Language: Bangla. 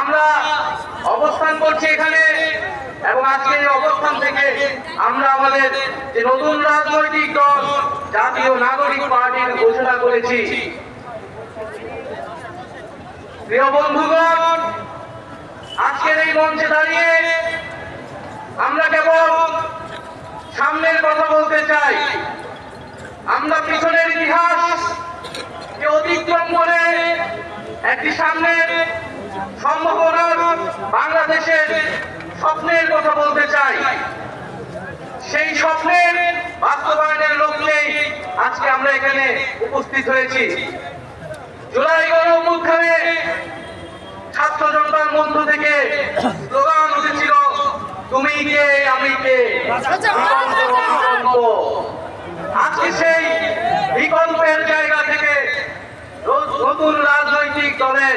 আমরা অবস্থান করছি এখানে এবং আজকের এই অবস্থান থেকে আমরা আমাদের যে নতুন রাজনৈতিক দল, জাতীয় নাগরিক পার্টির ঘোষণা করেছি। প্রিয় বন্ধুগণ, আজকের এই মঞ্চে দাঁড়িয়ে আমরা কেবল সামনের কথা বলতে চাই। আমরা পিছনের ইতিহাস অতিক্রম করে একটি সামনের সম্ভাবনার বাংলাদেশের স্বপ্নের কথা বলতে চাই। সেই স্বপ্নের বাস্তবায়নের লক্ষ্যেই আজকে আমরা এখানে উপস্থিত হয়েছি। জুলাই গণ অভ্যুত্থানে ছাত্র জনতার মধ্য থেকে স্লোগান উঠেছিল তুমি কে আমি কে। আজকে সেই বিকল্পের জায়গা থেকে ন- নতুন রাজনৈতিক দলের